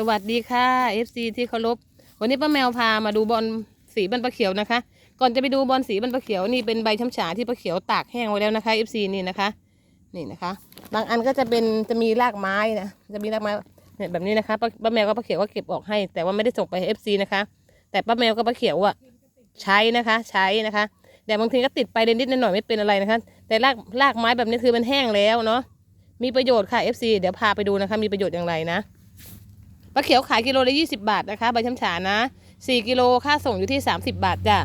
สวัสดีค่ะ FC ที่เคารพวันนี้ป้าแมวพามาดูบอลสีบันปลาเขียวนะคะ ก่อนจะไปดูบอลสีบันปลาเขียวนี่เป็นใบช้ำฉาที่ปลาเขียวตากแห้งไว้แล้วนะคะ FC นี่นะคะนี่นะคะ บางอันก็จะเป็นจะมีรากไม้นะจะมีรากไม้เนี่ยแบบนี้นะคะป้าแมวกับป้าเขียวก็เก็บออกให้ แต่ว่าไม่ได้ส่งไปให้ FC นะคะ แต่ป้าแมวกับป้าเขียวอะใช้นะคะใช้นะคะ แต่บางทีก็ติดไปนิดหน่อยไม่เป็นอะไรนะคะ แต่รากรากไม้แบบนี้คือมันแห้งแล้วเนาะมีประโยชน์ค่ะ FC เดี๋ยวพาไปดูนะคะ มีประโยชน์อย่างไรนะ ปลาเขียวขายกิโลละ20บาทนะคะใบช้ำฉานะ4กิโลค่าส่งอยู่ที่30บาทจ้ะ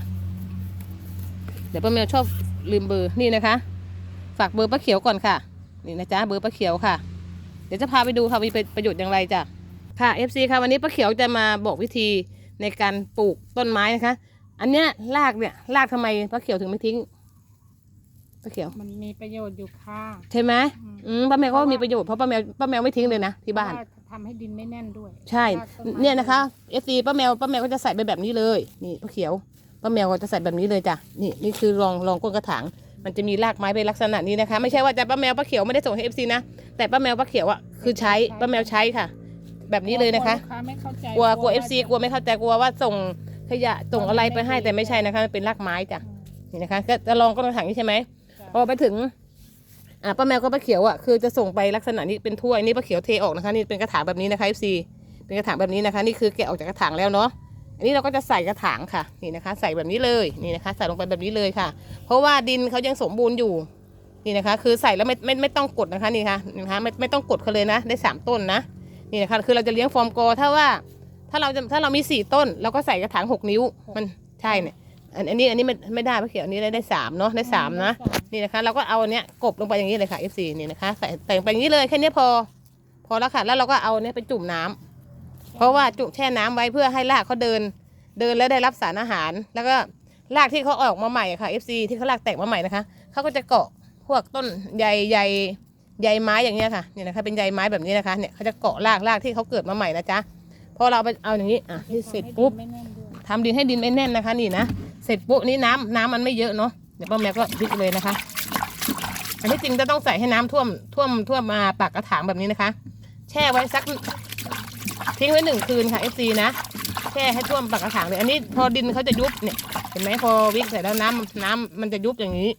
เดี๋ยวป้าแมวชอบลืมเบอร์นี่นะคะ ฝากเบอร์ป้าเขียวก่อนค่ะ นี่นะจ๊ะเบอร์ป้าเขียวค่ะ เดี๋ยวจะพาไปดูค่ะมีประโยชน์อย่างไรจ้ะค่ะ FC ค่ะวันนี้ป้าเขียวจะมาบอกวิธีในการปลูกต้นไม้นะคะ อันเนี้ยรากเนี่ยรากทำไมป้าเขียวถึงไม่ทิ้งป้าเขียว มันมีประโยชน์อยู่ค่ะ ใช่ไหมอืมอืมป้าแมวก็มีประโยชน์เพราะป้าแมวป้าแมวไม่ทิ้งเลยนะที่บ้านเพระว่ ทำให้ดินไม่แน่นด้วยใช่ รากต้ไม้เนี่ยนะคะ FC ป้าแมวป้าแมวก็จะใส่ไปแบบนี้เลย นี่ป้าเขียวป้าแมวก็จะใส่แบบนี้เลยจ้ะนี่นี่คือรองรองก้นกระถางมันจะมีรากไม้เป็นลักษณะนี้นะคะ ไม่ใช่ว่าจะป้าแมวป้าเขียวไม่ได้ส่งให้ FC นะแต่ป้าแมวป้าเขียวอะคือใช้ป้าแมวใช้ค่ะ แบบนี้เลยนะคะกลัวลูกค้าไม่เข้าใจกลัวกลัวา FC กลัวไม่เข้าใจกลัวว่าส่งขยะส่งอะไรไปให้แต่ไม่ใช่นะคะมันเป็นรากไม้จ้ะอืมนี่นะคะก็จะลองก้นกระถางนี้ใช่ไหมจ้ะพอไปถึง อ่าป้าแมวก็ป้าเขียวอะคือจะส่งไปลักษณะนี้เป็นถ้วยนี่ป้าเขียวเทออกนะคะนี่เป็นกระถางแบบนี้นะคะ FC เป็นกระถางแบบนี้นะคะ นี่คือแกะออกจากกระถางแล้วเนาะอันนี้เราก็จะใส่กระถางค่ะนี่นะคะ ใส่แบบนี้เลยนี่นะคะ ใส่ลงไปแบบนี้เลยค่ะ เพราะว่าดินเขายังสมบูรณ์อยู่นี่นะคะ คือใส่แล้วไม่ไม่ไม่ต้องกดนะคะนี่ค่ะนะคะไม่ไม่ต้องกดเขาเลยนะ ได้สามต้นนะนี่นะคะคือเราจะเลี้ยงฟอร์มโกอถ้าว่าถ้าเราจะถ้าเรามีสี่ต้นเราก็ใส่กระถางหกนิ้วมันใช่เนี่ย อันอันนี้อันนี้ไม่ไม่ได้ป้าเขียวอันนี้ได้ได้สามเนาะได้สามนะนี่นะคะ เราก็เอาอันเนี้ยกบลงไปอย่างนี้เลยค่ะ F4 นี่นะคะใส่ใส่ลงไปอย่างนี้เลยแค่นี้พอ พอแล้วค่ะ แล้วเราก็เอาอันเนี้ยไปจุ่มน้ำเพราะว่าจุ่มแช่น้ำไว้เพื่อให้รากเขาเดิน เดินแล้วได้รับสารอาหาร แล้วก็รากที่เขาออกมาใหม่อะค่ะ FC ที่เขารากแตกมาใหม่นะคะเขาก็จะเกาะพวกต้นใยใยใยไม้อย่างเงี้ยค่ะนี่นะคะเป็นใยไม้แบบนี้นะคะเนี่ยเขาจะเกาะรากรากที่เขาเกิดมาใหม่นะจ๊ะพอเราไปเอาอย่างนี้อะที่เสร็จปุ๊บทำให้ดินไม่แน่นด้วยทำดินให้ดินไม่แน่นนะคะนี่นะ เสร็จปุ๊บนี่น้ำน้ำมันไม่เยอะเนาะเดี๋ยวป้าแมวก็พลิกเลยนะคะ อันที่จริงจะต้องใส่ให้น้ำท่วมท่วมท่วมมาปากกระถางแบบนี้นะคะ แช่ไว้สักทิ้งไว้หนึ่งคืนค่ะ FC นะแช่ให้ท่วมปากกระถางเลย อันนี้พอดินเขาจะยุบเนี่ยเห็นไหมพอวิกเสร็จแล้วน้ำน้ำมันจะยุบอย่างนี้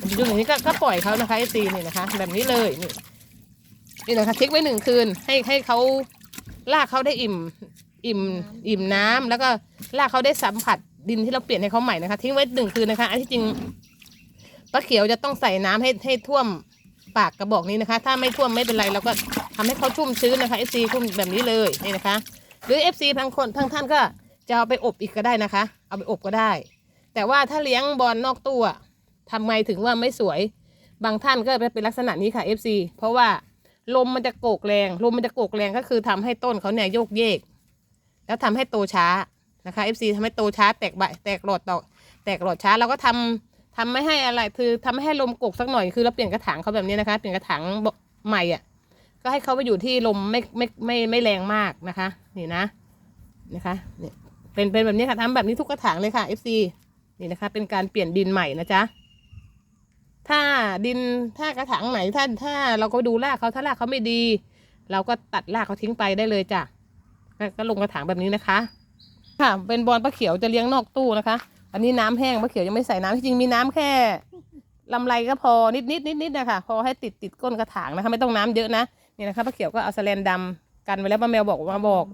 มันจะยุบอย่างนี้ก็ก็ปล่อยเขานะคะ FC นี่นะคะ แบบนี้เลยนี่นี่นะคะทิ้งไว้หนึ่งคืนให้ให้เขาลากเขาได้อิ่ม อิ่ม อิ่มน้ำแล้วก็ลากเขาได้สัมผัส ดินที่เราเปลี่ยนให้เขาใหม่นะคะ ทิ้งไว้หนึ่งคืนนะคะ อันที่จริงป้าเขียวจะต้องใส่น้ำให้ให้ท่วมปากกระบอกนี้นะคะ ถ้าไม่ท่วมไม่เป็นไรเราก็ทำให้เขาชุ่มชื้นนะคะ FC ชุ่มแบบนี้เลยนี่นะคะ หรือ FC บางคนบางท่านก็จะเอาไปอบอีกก็ได้นะคะ เอาไปอบก็ได้ แต่ว่าถ้าเลี้ยงบอลนอกตู้อะทำไงถึงว่าไม่สวย บางท่านก็เป็นลักษณะนี้ค่ะ FC เพราะว่าลมมันจะโกกแรง ลมมันจะโกกแรงก็คือทำให้ต้นเขาเนี่ยโยกเยก แล้วทำให้โตช้า นะคะ FC ทำให้โตช้าแตกใบแตกหลอดดอกแตกหลอดช้าเราก็ทำทำไม่ให้อะไรคือทำไม่ให้ลมกกสักหน่อยคือเราเปลี่ยนกระถางเขาแบบนี้นะคะ เปลี่ยนกระถางใหม่อะ ก็ให้เขาไปอยู่ที่ลมไม่ไม่ไม่ไม่แรงมากนะคะ นี่นะนะคะเนี่ยเป็นเป็นแบบนี้ค่ะทำแบบนี้ทุกกระถางเลยค่ะ FC นี่นะคะ เป็นการเปลี่ยนดินใหม่นะจ๊ะถ้าดินถ้ากระถางไหนถ้านถ้าเราก็ดูรากเขาถ้ารากเขาไม่ดี เราก็ตัดรากเขาทิ้งไปได้เลยจ้ะก็ลงกระถางแบบนี้นะคะ ค่ะ เป็นบอลปลาเขียวจะเลี้ยงนอกตู้นะคะ อันนี้น้ำแห้งปลาเขียวยังไม่ใส่น้ำที่จริงมีน้ำแค่ลำไรก็พอนิดนิดนิดนิดนะคะพอให้ติดติดก้นกระถางนะคะ ไม่ต้องน้ำเยอะนะนี่นะคะปลาเขียวก็เอาสแลนดำกันไว้แล้วป้าแมวบอกมาบอก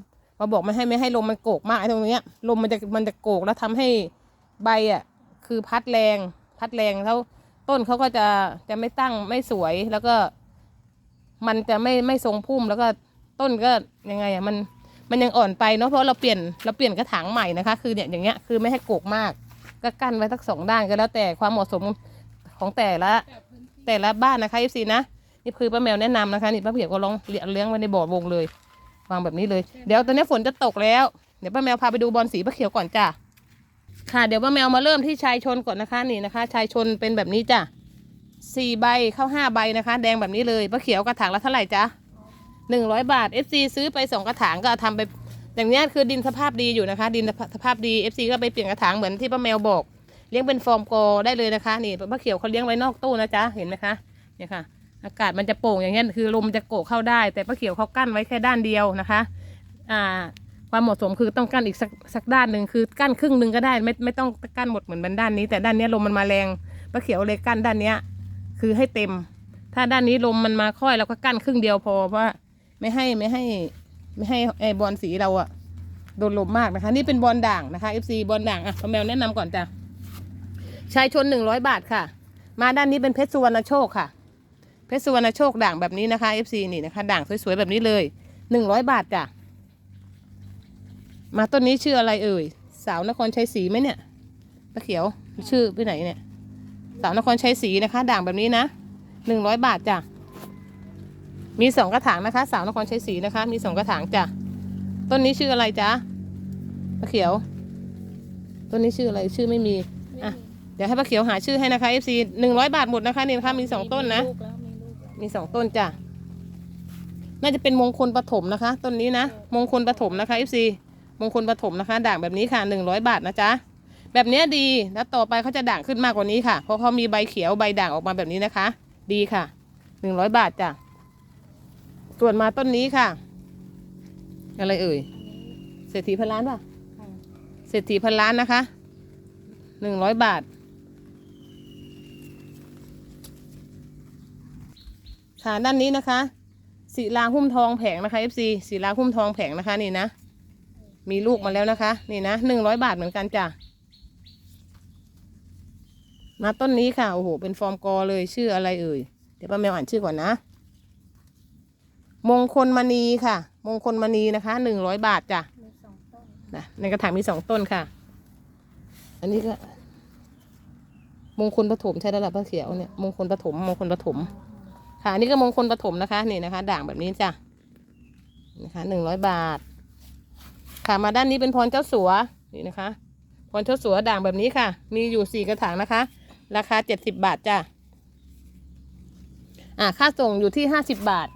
มาบอกไม่ให้ไม่ให้ลมมันโกกมากไอ้ตรงเนี้ยลมมันจะมันจะโกกแล้วทำให้ใบอะคือพัดแรง พัดแรงแล้วต้นเขาก็จะจะไม่ตั้งไม่สวยแล้วก็ มันจะไม่ไม่ทรงพุ่มแล้วก็ต้นก็ยังไงอะมัน มันยังอ่อนไปเนาะเพราะเราเปลี่ยนเราเปลี่ยนกระถางใหม่นะคะ คือเนี่ยอย่างเงี้ยคือไม่ให้โกกมากก็กั้นไว้ทั้งสองด้านก็แล้วแต่ความเหมาะสมของแต่ละแต่ละบ้านนะคะเอฟซีนะนี่คือป้าแมวแนะนำนะคะนี่ป้าเพียวก็ลองเลี้ยงเลี้ยงไว้ในบ่อวงเลยวางแบบนี้เลย เดี๋ยวตอนนี้ฝนจะตกแล้วเดี๋ยวป้าแมวพาไปดูบอลสีป้าเขียวก่อนจ้ะค่ะเดี๋ยวป้าแมวมาเริ่มที่ชายชนก่อนนะคะนี่นะคะ ชายชนเป็นแบบนี้จ้ะสี่ใบเข้าห้าใบนะคะ แดงแบบนี้เลยป้าเขียวกระถางละเท่าไหร่จ๊ะ หนึ่งร้อยบาท FC ซื้อไปสองกระถางก็เอาทำไปอย่างนี้คือดินสภาพดีอยู่นะคะ ดินสภาพดี FC ก็ไปเปลี่ยนกระถางเหมือนที่ป้าแมวบอก เลี้ยงเป็นฟอร์มกอได้เลยนะคะ นี่ป้าเขียวเขาเลี้ยงไว้นอกตู้นะจ๊ะเห็นไหมคะเนี่ยค่ะ อากาศมันจะโป่งอย่างเงี้คือลมจะโกกเข้าได้ แต่ป้าเขียวเขากั้นไว้แค่ด้านเดียวนะคะอ่าความเหมาะสมคือต้องกั้นอีกสักสักด้านหนึ่งคือกั้นครึ่งหนึ่งก็ได้ไม่ไม่ต้องกั้นหมดเหมือนด้านนี้ แต่ด้านนี้ลมมันมาแรงป้าเขียวเลยกั้นด้านเนี้ยคือให้เต็ม ถ้าด้านนี้ลมมันมาค่อยเราก็กั้นครึ่งเดียวพอว่า ไม่ให้ไม่ให้ ไม่ให้ไอ้บอลสีเราอะโดนลมมากนะคะ นี่เป็นบอลด่างนะคะ FC บอลด่างอะพ่อแมวแนะนำก่อนจ้ะชายชนหนึ่งร้อยบาทค่ะ มาด้านนี้เป็นเพชรสุวรรณโชคค่ะ เพชรสุวรรณโชคด่างแบบนี้นะคะ FC นี่นะคะ ด่างสวยๆแบบนี้เลยหนึ่งร้อยบาทจ้ะมาต้นนี้ชื่ออะไรเอ่ย สาวนครชัยศรีไหมเนี่ยตะเขียวชื่อไปไหนเนี่ย สาวนครชัยศรีนะคะ ด่างแบบนี้นะหนึ่งร้อยบาทจ้ะ มีสองกระถางนะคะ สาวนครชัยศรีนะคะ มีสองกระถางจ้ะต้นนี้ชื่ออะไรจ๊ะตะเขียว ต้นนี้ชื่ออะไรชื่อไม่มีอะเดี๋ยวให้ป้าเขียวหาชื่อให้นะคะ FC หนึ่งร้อยบาทหมดนะคะนี่นะคะมีสองต้นนะ มีลูกแล้วมีลูกแล้วมีสองต้นจ้ะ น่าจะเป็นมงคลปฐมนะคะ ต้นนี้นะ มงคลปฐมนะคะ FC มงคลปฐมนะคะ ด่างแบบนี้ค่ะหนึ่งร้อยบาทนะจ๊ะ แบบเนี้ยดี แล้วต่อไปเขาจะด่างขึ้นมากกว่านี้ค่ะ เพราะเขามีใบเขียวใบด่างออกมาแบบนี้นะคะ ดีค่ะหนึ่งร้อยบาทจ้ะ ส่วนมาต้นนี้ค่ะ อะไรเอ่ย เศรษฐีพันล้านป่ะค่ะ เศรษฐีพันล้านนะคะ หนึ่งร้อยบาท ค่ะด้านนี้นะคะศิลาหุ้มทองแผงนะคะ FC ศิลาหุ้มทองแผงนะคะนี่นะ มีลูกมาแล้วนะคะ นี่นะหนึ่งร้อยบาทเหมือนกันจ้ะ มาต้นนี้ค่ะ โอ้โห เป็นฟอร์มกอเลย ชื่ออะไรเอ่ย เดี๋ยวป้าแมวอ่านชื่อก่อนนะ มงคลมณีค่ะ มงคลมณีนะคะหนึ่งร้อยบาทจ้ะมีสองต้นนะในกระถางมีสองต้นค่ะ อันนี้ก็ มงคลปฐมใช่แล้วล่ะป้าเขียวเนี่ยมงคลปฐมมงคลปฐมค่ะอันนี้ก็มงคลปฐมนะคะนี่นะคะ ด่างแบบนี้จ้ะนะคะหนึ่งร้อยบาท ค่ะมาด้านนี้เป็นพรเจ้าสัวนี่นะคะพรเจ้าสัวด่างแบบนี้ค่ะ มีอยู่สี่กระถางนะคะ ราคาเจ็ดสิบบาทจ้ะอ่าค่าส่งอยู่ที่ห้าสิบบาท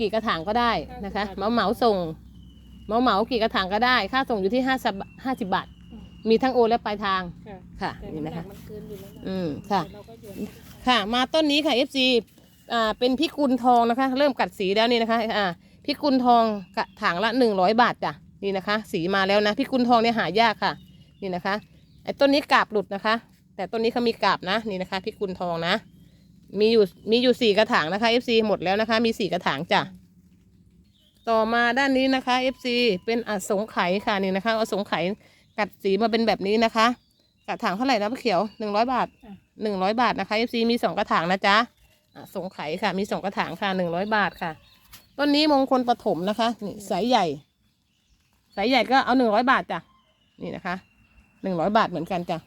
กี่กระถางก็ได้นะคะเหมาเหมาส่งเหมาเหมากี่กระถางก็ได้ ค่าส่งอยู่ที่ห้าสิบห้าสิบบาท มีทั้งโอนและปลายทางค่ะค่ะแต่นี่น้ำนะหนัคะกมันเกินอยู่แล้วนะอืมค่ะแต่เราก็หยวนค่ะ มาต้นนี้ค่ะ FC อ่าเป็นพิกุลทองนะคะ เริ่มกัดสีแล้วนี่นะคะอ่าพิกุลทองกระถางละหนึ่งร้อยบาทจ้ะนี่นะคะ สีมาแล้วนะพิกุลทองเนี่ยหายากค่ะ นี่นะคะไอ้ต้นนี้กาบหลุดนะคะ แต่ต้นนี้เขามีกาบนะนี่นะคะพิกุลทองนะ มีอยู่มีอยู่สี่กระถางนะคะ FC หมดแล้วนะคะ มีสี่กระถางจ้ะต่อมาด้านนี้นะคะ FC เป็นอสงไขยค่ะนี่นะคะอสงไขยกัดสีมาเป็นแบบนี้นะคะ กระถางเท่าไหร่นะพี่เขียวหนึ่งร้อยบาทหนึ่งร้อยบาทนะคะ FC มีสองกระถางนะจ๊ะอะสงไขยค่ะ มีสองกระถางค่ะหนึ่งร้อยบาทค่ะต้นนี้มงคลปฐมนะคะนี่สายใหญ่ สายใหญ่ก็เอาหนึ่งร้อยบาทจ้ะนี่นะคะหนึ่งร้อยบาทเหมือนกันจ้ะ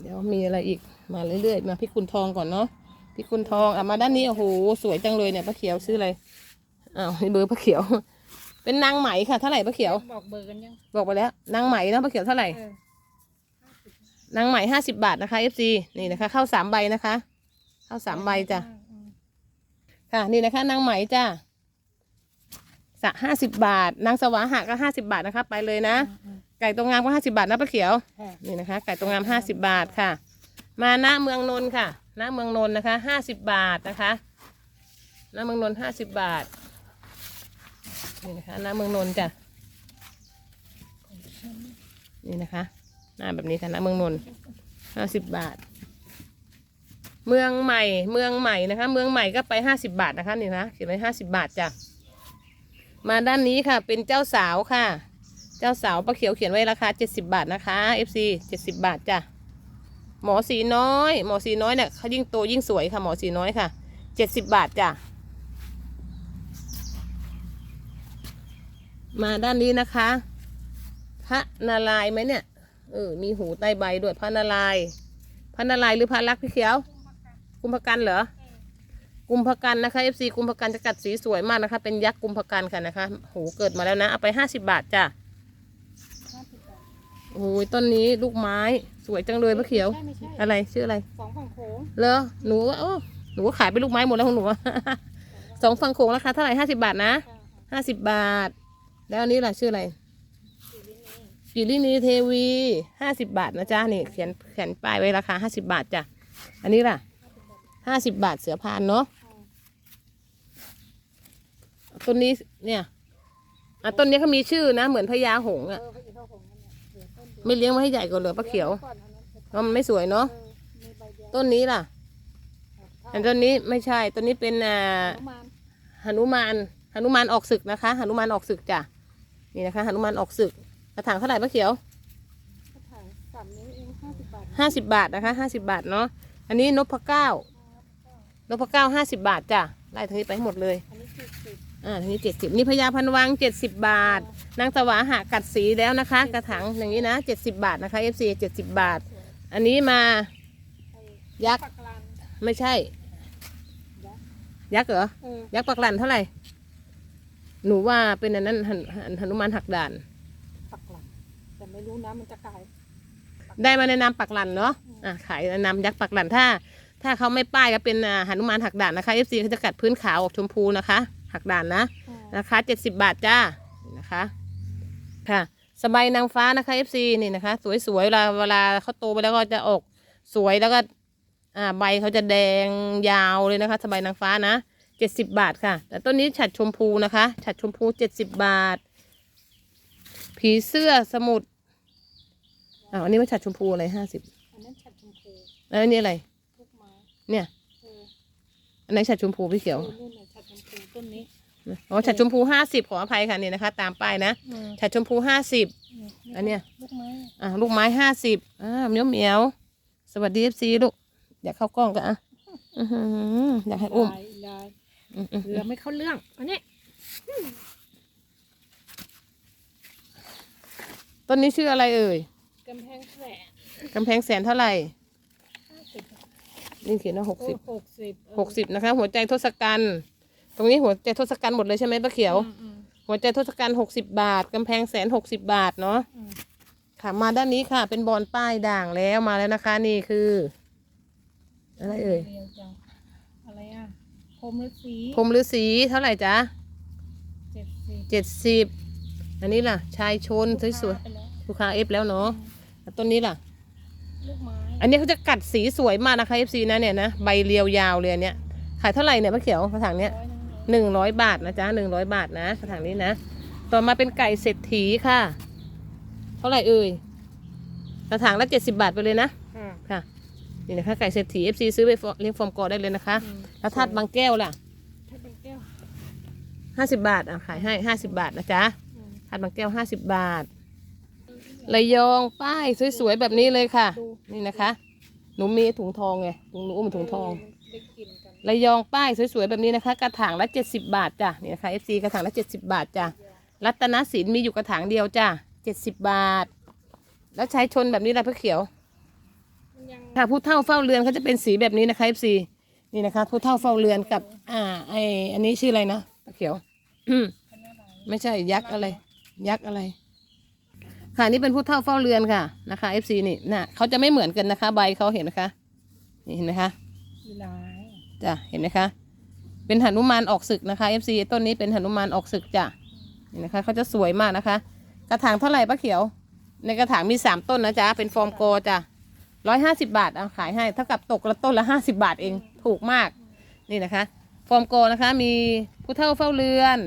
เดี๋ยวมีอะไรอีก มาเรื่อยๆ มาพี่คุณทองก่อนเนาะพี่คุณทองอะมาด้านนี้โอ้โหสวยจังเลยเนี่ยป้าเขียวซื้ออะไรอ้าวนี่เบอร์ป้าเขียว เป็นนางไหมค่ะเท่าไหร่ป้าเขียว บอกเบอร์กันยังบอกไปแล้วนางไหมเนาะป้าเขียวเท่าไหร่เออนางไหมห้าสิบาทนะคะ FC นี่นะคะเข้าสามใบนะคะ เข้าสามใบจ้ะอืมค่ะนี่นะคะนางไหมจ้ะสะห้าสิบบาท นางสวาหะก็ห้าสิบาทนะคะ ไปเลยนะอืมไก่ตรงงามก็ห้าสิบาทนะป้าเขียวค่ะนี่นะคะ ไก่ตรงงามห้าสิบาทค่ะ มาหน้าเมืองนนท์ค่ะหน้าเมืองนนท์นะคะห้าสิบบาทนะคะหน้าเมืองนนท์ห้าสิบบาทนี่นะคะหน้าเมืองนนท์จ้ะนี่นะคะหน้าแบบนี้ค่ะหน้าเมืองนนท์ห้าสิบบาท เมืองใหม่เมืองใหม่นะคะ เมืองใหม่ก็ไปห้าสิบบาทนะคะนี่นะเขียนไว้ห้าสิบบาทจ้ะมาด้านนี้ค่ะเป็นเจ้าสาวค่ะ เจ้าสาวป้าเขียวเขียนไว้ราคา70บาทนะคะ FC 70บาทจ้ะ หมอสีน้อย หมอสีน้อยเนี่ยเขายิ่งโตยิ่งสวยค่ะ หมอสีน้อยค่ะ70บบาทจ้ะมาด้านนี้นะคะ พระนารายไหมเนี่ยเออมีหูใต้ใบด้วยพระนารายพระนารายหรือพระลักษ์พี่เขียว กุมภกันเหรอกุมภกันนะคะ FC กุมภกันจะกัดสีสวยมากนะคะ เป็นยักษ์กุมภกันค่ะนะคะ หูเกิดมาแล้วนะ เอาไปห้าสิบบาทจ้ะ โอ้ยต้นนี้ลูกไม้สวยจังเลยป้าเขียว ไม่ใช่ไม่ใช่อะไรชื่ออะไร สองฝั่งโขงเหรอหนูว่าโอ้หนูก็ขายไปลูกไม้หมดแล้วของหนูอะ สองฝั่งโขงราคาเท่าไหร่ห้าสิบาทนะค่ะห้าสิบบาท แล้วอันนี้ล่ะชื่ออะไรสีลิ้นนี่กิรินีเทวีห้าสิบาทนะจ๊ะนี่เขียนเขียนป้ายไว้ราคาห้าสิบาทจ้ะอันนี้ล่ะห้าสิบบาทเสือพานเนาะต้นนี้เนี่ยอะต้นนี้เขามีชื่อนะ เหมือนพญาหงส์เออะอพระอิน ไม่เลี้ยงมาให้ใหญ่กว่าเหลือปลาเขียวก่อนอันนั้นเพราะมันไม่สวยเนาะเออมีใบเดียวต้นนี้ล่ะอันต้นนี้ไม่ใช่ต้นนี้เป็นอ่าหนุมานหนุมานหนุมานออกศึกนะคะหนุมานออกศึกจ้ะนี่นะคะหนุมานออกศึกกระถางเท่าไหร่ป้าเขียวกระถางสามนิ้วเองห้าสิบบาทห้าสิบบาทนะคะห้าสิบาทเนาะอันนี้นพเก้านพเก้าห้าสิบาทจ้ะไล่ทางนี้ไปให้หมดเลย อันนี้คือสิบอ่าทางนี้เจ็ดสิบนี่พญาพันวังเจ็ดสิบบาท นางสวาหากัดสีแล้วนะคะ กระถางอย่างนี้นะเจ็ดสิบาทนะคะ FC เจ็ดสิบาท อันนี้มาไอ้ยักษ์ปักลานไม่ใช่ ยักษ์ยักษ์เหรอเออยักษ์ปักหลันเท่าไหร่ หนูว่าเป็นอันนั้นหนหนหนุมานหักด่านปักหลังแต่ไม่รู้นะมันจะกลายได้มาในนามปักหลันเนาะอ่าขายในนามยักษ์ปักหลันถ้า ถ้าเขาไม่ป้ายก็เป็นอ่าหนุมานหักด่านนะคะ FC เขาจะกัดพื้นขาวออกชมพูนะคะ หักด่านนะอ่าราคาเจ็ดสิบาทจ้านี่นะคะค่ะสบายนางฟ้านะคะ FC นี่นะคะ สวยๆเวลาเวลาเขาโตไปแล้วก็จะออกสวยแล้วก็อ่าใบเขาจะแดงยาวเลยนะคะ สบายนางฟ้านะเจ็ดสิบบาทค่ะ แต่ต้นนี้ฉัดชมพูนะคะ ฉัดชมพูเจ็ดสิบบาท ผีเสื้อสมุทรอ่าอันนี้ไม่ฉัดชมพูอะไรห้าสิบอันนั้นฉัดชมพูแล้วอันนี้อะไรลูกไม้เนี่ยเอออันไหนฉัดชมพูพี่เขียว ต้นนี้อ๋อฉัดชมพูห้าสิบขออภัยค่ะนี่นะคะ ตามป้ายนะเออฉัดชมพูห้าสิบอันเนี้ยลูกไม้อ่าลูกไม้ห้าสิบอ่าเหมียวเหมียวสวัสดีเอฟซีลูกอยากเข้ากล้องกันอะอื้อหืออยากให้อุ้มลายลายอืมอืมเรือไม่เข้าเรื่องอันนี้ต้นนี้ชื่ออะไรเอ่ยกำแพงแสนกำแพงแสนเท่าไหร่ห้าสิบนี่เขียนว่าหกสิบหกสิบเออหกสิบนะคะ หัวใจทศกัณฐ์ ตรงนี้หัวใจทศกัณฐ์หมดเลยใช่ไหมป้าเขียวอืมอืมหัวใจทศกัณฐ์หกสิบบาทกำแพงแสนหกสิบบาทเนาะ อืมค่ะมาด้านนี้ค่ะ เป็นบอลป้ายด่างแล้วมาแล้วนะคะ นี่คือ อะไรเอ่ยรีวจังอะไรอะพรมฤาษีพรหมฤาษีเท่าไหร่จ๊ะเจ็ดสิบเจ็ดสิบอันนี้ล่ะ ชายชนสวยไปแล้วๆลูกค้าเอฟแล้วเนาะแล้วต้นนี้ล่ะ ลูกไม้อันนี้เขาจะกัดสีสวยมากนะคะ FC นะเนี่ยนะใบเรียวยาวเลยอันเนี้ยขายเท่าไหร่เนี่ยป้าเขียวกระถางเนี้ยร้อยหนึงเลย หนึ่งร้อยบาทนะจ๊ะหนึ่งร้อยบาทนะกระถางนี้นะ ต่อมาเป็นไก่เศรษฐีค่ะ เท่าไหร่เอ่ยกระถางละเจ็ดสิบาทไปเลยนะอ่าค่ะนี่นะคะไก่เศรษฐี FC ซื้อไปเลี้ยงฟอร์มกอได้เลยนะคะอืมแล้วทาดบางแก้วล่ะถ้าเป็นแก้วห้าสิบาทอะขายให้ห้าสิบาทนะจ๊ะอืมทาดบางแก้วห้าสิบบาทระยองป้ายสวยๆแบบนี้เลยค่ะดูนี่นะคะ หนูมีถุงทองไงถุงหนูอุ้มถุงทองได้กินกัน ระยองป้ายสวยๆแบบนี้นะคะ กระถางละ70บาทจ้ะนี่นะคะ FC กระถางละ70บาทจ้ะรัตนศิลป์มีอยู่กระถางเดียวจ้ะ70บาท แล้วใช้ชนแบบนี้ละเพื่อเขียวค่ะผู้เท่าเฝ้าเรือนเขาจะเป็นสีแบบนี้นะคะ FC นี่นะคะ ผู้เท่าเฝ้าเรือนกับ อ่าไออันนี้ชื่ออะไรนะเพื่อเขียวไม่ใช่ยักษ์อะไร ยักษ์อะไร ค่ะนี่เป็นผู้เท่าเฝ้าเรือนค่ะนะคะ FC นี่นะเขาจะไม่เหมือนกันนะคะ ใบเขาเห็นนะคะนี่เห็นไหมคะ จ้ะเห็นไหมคะ เป็นหนุมานออกศึกนะคะ FC ต้นนี้เป็นหนุมานออกศึกจ้ะนี่นะคะเขาจะสวยมากนะคะ กระถางเท่าไหร่ป้าเขียว ในกระถางมีสามต้นนะจ๊ะเป็นฟอร์มโกจ้ะร้อยห้าสิบาทเอาขายให้เท่ากับตกละต้นละห้าสิบาทเองถูกมากนี่นะคะ ฟอร์มโกนะคะมีผู้เท่าเฝ้าเรือน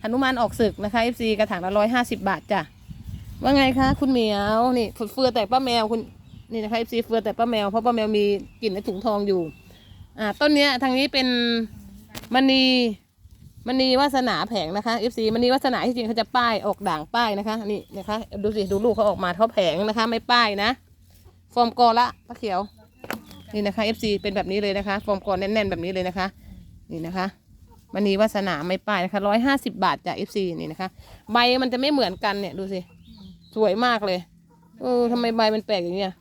หนุมานออกศึกนะคะ FC กระถางละร้อยห้าสิบาทจ้ะว่าไงคะ คุณเหมียวนี่เฟือแต่ป้าแมวคุณนี่นะคะ FC เฟือแต่ป้าแมวเพราะป้าแมวมีกลิ่นในถุงทองอยู่ อ่าต้นเนี้ยทางนี้เป็นมณีมณีวาสนาแผงนะคะ FC มณีวาสนาที่จริงเขาจะป้ายออกด่างป้ายนะคะนี่นะคะดูสิดูลูกเขาออกมาเขาแผงนะคะ ไม่ป้ายนะฟอร์มกอละป้าเขียว นี่นะคะ FC เป็นแบบนี้เลยนะคะ ฟอร์มกอแน่นๆแบบนี้เลยนะคะ นี่นะคะมณีวาสนาไม่ป้ายนะคะร้อยห้าสิบาทจาก FC นี่นะคะ ใบมันจะไม่เหมือนกันเนี่ยดูสิสวยมากเลยเออทำไมใบมันแปลกอย่างเงี้ย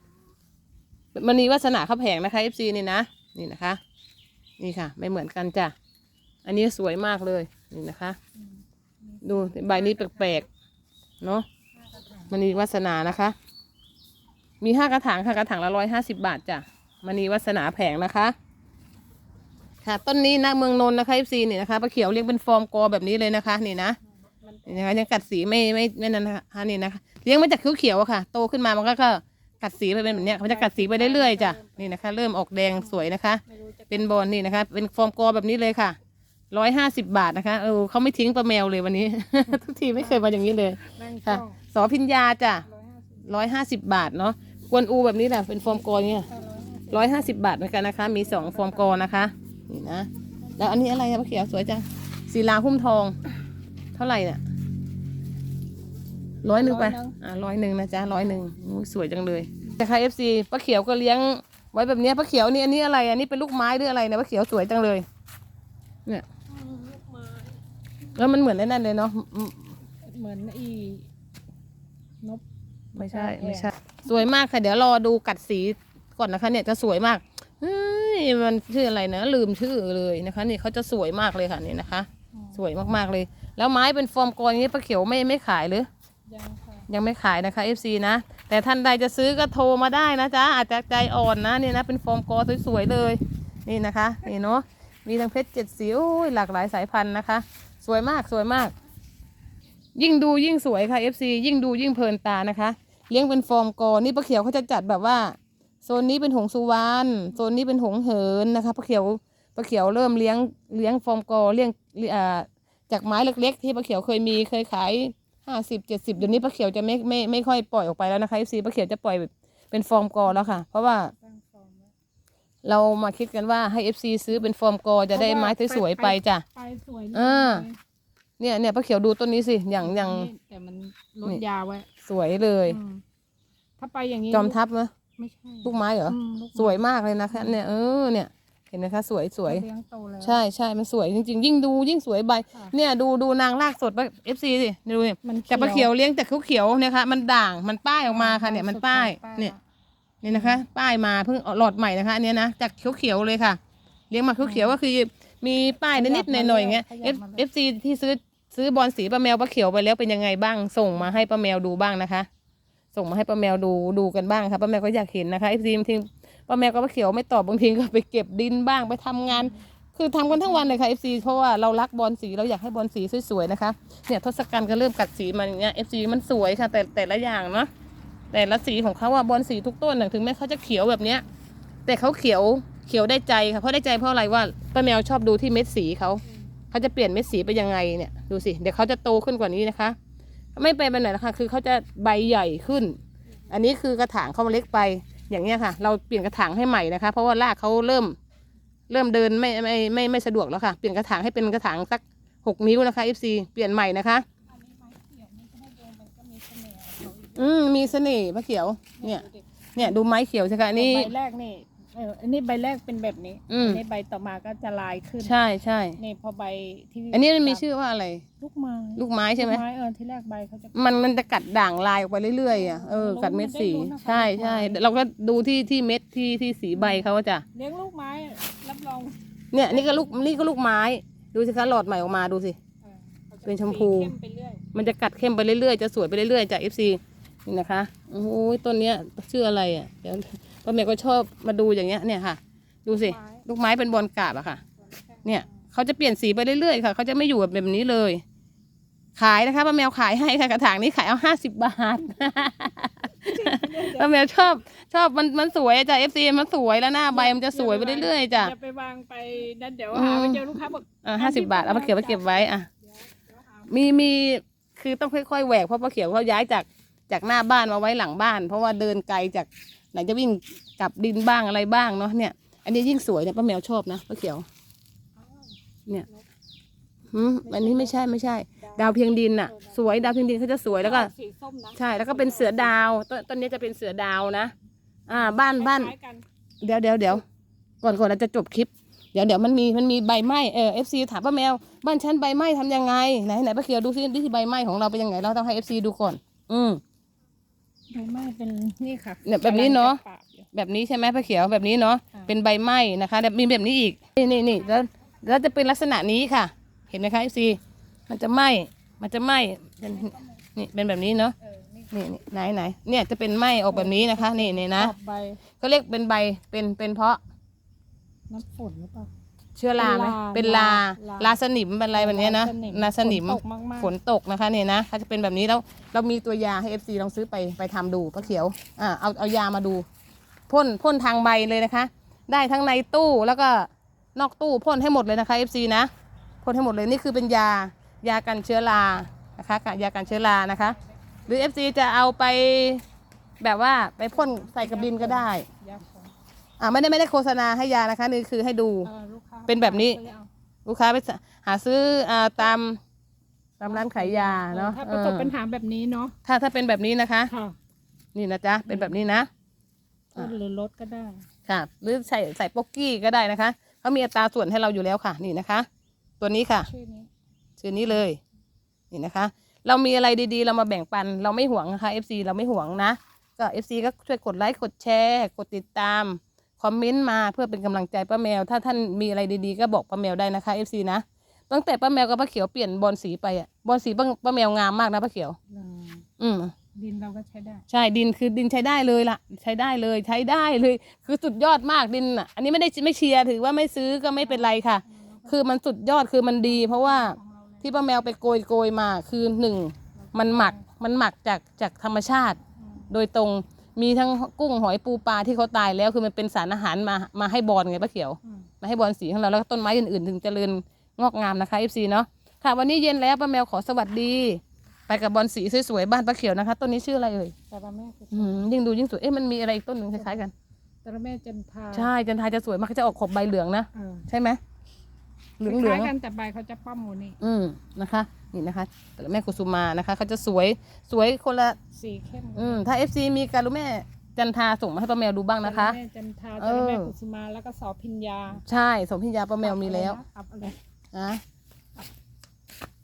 มณีวาสนาเขาแผงนะคะ FC นี่นะ นี่นะคะ นี่ค่ะ ไม่เหมือนกันจ้ะ อันนี้สวยมากเลยนี่นะคะ ดูใบนี้แปลกๆเนาะมันีวัสนานะคะ มีห้ากระถางค่ะกระถางละร้อยห้าสิบาทจ้ะมันีวัสนาแผงนะคะค่ะต้นนี้นะเมืองนนท์นะคะ FC นี่นะคะปลาเขียวเลี้ยงเป็นฟอร์มกอแบบนี้เลยนะคะ นี่นะนี่นะคะยังกัดสีไม่ไม่ไม่นั่นนะคะนี่นะคะเลี้ยงมาจากเขียวๆอะค่ะ โตขึ้นมามันก็ก็ กัดสีไปเป็นแบบเนี้ยมันจะกัดสีไปเรื่อยๆจ้ะนี่นะคะ เริ่มออกแดงสวยนะคะไม่รู้จะเป็นบอลนี่นะคะ เป็นฟอร์มกอแบบนี้เลยค่ะร้อยห้าสิบบาทนะคะเออเขาไม่ทิ้งป้าแมวเลยวันนี้ ทุกทีไม่เคยมาอย่างนี้เลยนั่งค่ะช่องสอพิญญาจ้ะร้อยห้าสิบร้อยห้าสิบบาทเนาะกวนอูแบบนี้แหละเป็นโฟมกอเนี่ยถ้าร้อยห้าสิบร้อยห้าสิบบาทเหมือนกันนะคะ มีสองโฟมกอนะคะนี่นะแล้วอันนี้อะไรอะป้าเขียวสวยจังศิลาหุ้มทอง เท่าไหร่เนี่ย ร้อยหนึ่งไป อ่าร้อยหนึ่งนะจ๊ะร้อยหนึ่งอุ๊ยสวยจังเลยนะคะเอฟซีป้าเขียวก็เลี้ยงไว้แบบเนี้ยป้าเขียวนี่อันนี้อะไรอันนี้เป็นลูกไม้หรืออะไรเนี่ยป้าเขียวสวยจังเลย เนี่ยลูกไม้แล้วมันเหมือนไอ้นั่นเลยเนาะอืมเหมือนอีนบไม่ใช่แพรไม่ใช่สวยมากค่ะเดี๋ยวรอดูกัดสีก่อนนะคะ เนี่ยจะสวยมากเฮ้ยมันชื่ออะไรนะลืมชื่อเลยนะคะนี่เขาจะสวยมากเลยค่ะนี่นะคะ สวยมากๆเลย แล้วไม้เป็นฟอร์มกรอย่างนี้ป้าเขียวไม่ไม่ขายหรือ ยังค่ะยังไม่ขายนะคะ FC นะ แต่ท่านใดจะซื้อก็โทรมาได้นะจ๊ะอาจจะใจอ่อนนะนี่นะเป็นฟอร์มกอสวยๆเลยนี่นะคะนี่เนาะมีทั้งเพชรเจ็ดสีโอ้ยหลากหลายสายพันธุ์นะคะ สวยมากสวยมาก ยิ่งดูยิ่งสวยค่ะ FC ยิ่งดูยิ่งเพลินตานะคะ เลี้ยงเป็นฟอร์มกอนี่ป้าเขียวเขาจะจัดแบบว่าโซนนี้เป็นหงสุวรรณโซนนี้เป็นหงเหินนะคะป้าเขียวป้าเขียวเริ่มเลี้ยงเลี้ยงฟอร์มกอเลี้ยงจากไม้เล็ก ๆ ที่ป้าเขียวเคยมีเคยขาย ห้าสิบเจ็ดสิบเดี๋ยวนี้ป้าเขียวจะไม่ไม่ไม่ค่อยปล่อยออกไปแล้วนะคะ FC ป้าเขียวจะปล่อยเป็นฟอร์มกอแล้วค่ะ เพราะว่าตั้งฟอร์มไว้เรามาคิดกันว่าให้ FC ซื้อเป็นฟอร์มกอจะได้ไม้สวยๆไปจ้ะไปสวยเออเนี่ยเนี่ยป้าเขียวดูต้นนี้สิอย่างอย่างแต่มันลดยาไว้ สวยเลยอืมถ้าไปอย่างนี้จอมทัพไหมไม่ใช่ลูกไม้เหรออืมลูกไม้สวยมากเลยนะคะเนี่ยเออเนี่ย เห็นไหมคะสวยสวยเลี้ยงโตแล้ว ใช่ใช่มันสวยจริงๆ ยิ่งดูยิ่งสวยใบ ค่ะเนี่ยดูดูนางรากสดป้า FC สิดูเนี่ยมันแต่ป้าเขียวเลี้ยงแต่เขียวๆเนี่ยค่ะมันด่างมันป้ายออกมาค่ะเนี่ยมันป้ายเนี่ยนี่นะคะ ป้ายมาเพิ่งเอาหลอดใหม่นะคะอันเนี้ยนะจากเขียวๆเลยค่ะ เลี้ยงมาเขียวๆก็คือมีป้ายนิดๆหน่อยๆอย่างเงี้ย F F C ที่ซื้อซื้อบอลสีป้าแมวป้าเขียวไปแล้วเป็นยังไงบ้าง ส่งมาให้ป้าแมวดูบ้างนะคะ ส่งมาให้ป้าแมวดูดูกันบ้างค่ะป้าแมวก็อยากเห็นนะคะ F C บางที ป้าแมวกับป้าเขียวไม่ตอบบางทีก็ไปเก็บดินบ้างไปทำงาน คือทำกันทั้งวันเลยค่ะ F C เพราะว่าเรารักบอลสีเราอยากให้บอลสีสวยๆนะคะเนี่ยทศกัณฐ์ก็เริ่มกัดสีมาอย่างเงี้ย F C มันสวยค่ะ แต่แต่ละอย่างเนาะแต่ละสีของเขาอะบอลสีทุกต้นถึงแม้เขาจะเขียวแบบเนี้ย แต่เขาเขียวเขียวได้ใจค่ะเพราะได้ใจเพราะอะไรว่าป้าแมวชอบดูที่เม็ดสีเขาเขาจะเปลี่ยนเม็ดสีไปยังไงเนี่ยดูสิเดี๋ยวเขาจะโตขึ้นกว่านี้นะคะ ไม่ไปแบบไหนนะคะคือเขาจะใบใหญ่ขึ้น อันนี้คือกระถางเขาเล็กไป อย่างเงี้ยค่ะ เราเปลี่ยนกระถางให้ใหม่นะคะ เพราะว่ารากเขาเริ่ม เริ่มเดินไม่ไม่ไมไม่ไม่สะดวกแล้วค่ะ เปลี่ยนกระถางให้เป็นกระถางสักหกนิ้วนะคะ FC เปลี่ยนใหม่นะคะอันนี้ไม้เขียวนี่ถ้าดูมันก็มีเสน่ห์ของเขาอีกอืมมีเสน่ห์มะเขียว เนี่ยดูดิเนี่ยดูไม้เขียวใช่ไหมอันนี้ใบแรกนี่เอออันนี้ใบแรกเป็นแบบนี้อืม นนี้ใบต่อมาก็จะลายขึ้นใช่ใช่ นี่พอใบที่อันนี้มันมีชื่อว่าอะไร ลูกไม้ลูกไม้ใช่ไหม ลูกไม้เออที่แรกใบเขาจะ มันมันจะกัดด่างลายออกไปเรื่อยๆอะเออรู้กัดเม็ดสีมันได้รู้นะคะใช่ใช่ลูกไม้ เราก็ดูที่ที่เม็ดที่ที่สีใบเขาอะจ้ะเลี้ยงลูกไม้รับรองเนี่ยนี่ก็ลูกนี่ก็ลูกไม้ ดูสิคะหลอดใหม่ออกมาดูสิเออขาจะเป็นชมพู สีเข้มไปเรื่อยมันจะกัดเข้มไปเรื่อยๆ จะสวยไปเรื่อยๆจาก FC นี่นะคะโอ้ยต้นเนี้ยชื่ออะไรอะเดี๋ยว ป้าเมย์ก็ชอบมาดูอย่างเงี้ยเนี่ยค่ะ ดูสิลูกไม้เป็นบอลกราบอะค่ะ เนี่ยเขาจะเปลี่ยนสีไปเรื่อยๆค่ะเขาจะไม่อยู่แบบนี้เลย ขายนะคะป้าแมวขายให้ค่ะกระถางนี้ขายเอาห้าสิบบาทป้าแมวชอบชอบมันมันสวยอะจ้ะเอฟซีมันสวยแล้วหน้าใบมันจะสวยไปเรื่อยๆจ้ะอย่าไปวางไปนั่นเดี๋ยวอืมหาไปเจอลูกค้าบอกอ่าห้าสิบบาทเอามาเก็บมาเก็บไว้อะมีมีคือต้องค่อยๆแหวกเพราะป้าเขียวเขาย้ายจากจากหน้าบ้านมาไว้หลังบ้าน เพราะว่าเดินไกลจาก ไหนจะวิ่งกลับดินบ้างอะไรบ้างเนาะเนี่ย อันนี้ยิ่งสวยเนี่ยป้าแมวชอบนะป้าเขียว เนี่ยหืมอันนี้ไม่ใช่ไม่ใช่ ดาวเพียงดินน่ะ สวยดาวเพียงดินเขาจะสวยแล้วก็ สีส้มนะใช่แล้วก็เป็นเสือดาวต้นต้นนี้จะเป็นเสือดาวนะ อ่า บ้านบ้าน คล้ายๆกันเดี๋ยวเดี๋ยวเดี๋ยวก่อนก่อนเราจะจบคลิป เดี๋ยวเดี๋ยวมันมีมันมีใบไหม้เออฟซีถามป้าแมว บ้านฉันใบไหม้ทำยังไงไหนไหนป้าเขียวดูซิที่ใบไหม้ของเราเป็นยังไงเราต้องให้เอฟซีดูก่อน อืม ใบไม้เป็นนี่ค่ะเนี่ยแบบนี้เนอะ กำลังจปราบอยู่ แบบนี้ใช่ไหมป้าเขียวแบบนี้เนาะค่ะ เป็นใบไหม้นะคะแต่มีแบบนี้อีกนี่นี่นี่แล้วแล้วจะเป็นลักษณะนี้ค่ะ เห็นไหมคะเอฟซีมันจะไหม้มันจะไหม้เป็นนี่เป็นแบบนี้เนาะเออนี่นี่นี่ไหนไหนเนี่ยจะเป็นไหม้ออกแบบนี้นะคะ นี่นี่นะออกใบก็เรียกเป็นใบเป็นเป็นเพราะน้ำฝนหรือเปล่า เชื้อราไหมเป็เป็นนลาลาลาสนิมเป็นอะไรแบบเนี้ยนะลาสนิมลาสนิมฝนตกมากๆฝนตกนะคะเนี่ยนะเขาจะเป็นแบบนี้แล้วเรามีตัวยาให้เอฟซีลองซื้อไปไปทำดูป้าเขียวอ่าเอาเอายามาดูพ่นพ่นทางใบเลยนะคะ ได้ทั้งในตู้แล้วก็นอกตู้พ่นให้หมดเลยนะคะเอฟซีนะพ่นให้หมดเลยนี่คือเป็นยายากันเชื้อรานะคะกะยากันเชื้อรานะคะ หรือ FC จะเอาไปแบบว่าไปพ่นใส่กับดินก็ได้ยาข องอ่าไม่ได้ไม่ได้โฆษณาให้ยานะคะนี่คือให้ดูเอ่อลูกค้าเป็นแบบนี้ซื้อเอาลูกค้าไปหาซื้ออ่าตามตามร้านขายยาเนาะถ้าประสบเออปัญหาแบบนี้เนาะถ้าถ้าเป็นแบบนี้นะคะ ค่ะนี่นะจ๊ะเป็นแบบนี้นะต้นหรือลดก็ได้ ค่ะหรือใส่ใส่โป๊กกี้ก็ได้นะคะเขามีอัตราส่วนให้เราอยู่แล้วค่ะ นี่นะคะ ตัวนี้ค่ะ ชื่อนี้ชื่อนี้เลย นี่นะคะ เรามีอะไรดีๆ เรามาแบ่งปัน เราไม่หวงนะคะ FC เราไม่หวงนะ ก็ FC ก็ช่วยกดไลค์ กดแชร์ กดติดตาม คอมเมนต์มาเพื่อเป็นกำลังใจป้าแมว ถ้าท่านมีอะไรดีๆก็บอกป้าแมวได้นะคะ FC นะตั้งแต่ป้าแมวกับป้าเขียวเปลี่ยนบอลสีไปอะบอลสีป้าป้าแมวงามมากนะป้าเขียวอ่าอืมดินเราก็ใช้ได้ ใช่ดินคือดินใช้ได้เลยล่ะ ใช้ได้เลยใช้ได้เลย คือสุดยอดมากดินอะ อันนี้ไม่ได้ไม่เชียร์ถือว่าไม่ซื้อก็ไม่เป็นไรค่ะ คือมันสุดยอดคือมันดี เพราะว่าที่ป้าแมวไปโกยโกยมาคือหนึ่งมันหมักมันหมักจากจากธรรมชาติ โดยตรง มีทั้งกุ้งหอยปูปลาที่เขาตายแล้วคือมันเป็นสารอาหารมามาให้บอลไงป้าเขียวอืมมาให้บอลสีของเราแล้วก็ต้นไม้อื่นๆ ถึงเจริญงอกงามนะคะ FC เนาะค่ะวันนี้เย็นแล้วป้าแมวขอสวัสดี ไปกับบอลสีสวยๆบ้านป้าเขียวนะคะ ต้นนี้ชื่ออะไรเอ่ยแต่ละแม่คืออืมยิ่งดูยิ่งสวยเอ๊ะมันมีอะไรอีกต้นหนึ่งคล้ายๆกัน แต่ละแม่จันทราใช่จันทายจะสวยมากจะออกขอบใบเหลืองนะเออใช่ไหม เหลืองเหลืองคล้ายๆกันแต่ใบเขาจะป้อมหมูนี่อืมนะคะ นี่นะคะ แต่ละแม่กุสุมานะคะเขาจะสวยสวยคนละสีเข้มอืมถ้า FC มีการุแม่จันทาส่งมาให้ป้าแมวดูบ้างนะคะแต่ลแม่จันทราเอแต่อละแม่กุสุมาแล้วก็สอพิญญา ใช่สมพิญญาป้าแมวมีแล้วอับอะไรนะ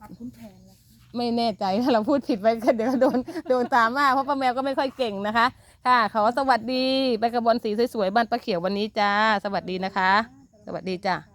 อับคุณแผนเลยไม่แน่ใจถ้าเราพูดผิดไปก็เดี๋ยวโดนโดนตามมาเพราะป้าแมวก็ไม่ค่อยเก่งนะคะ ค่ะ ขอสวัสดีไปกับบอลสีสวยๆบ้านป้าเขียววันนี้จ้า สวัสดีนะคะ สวัสดีจ้า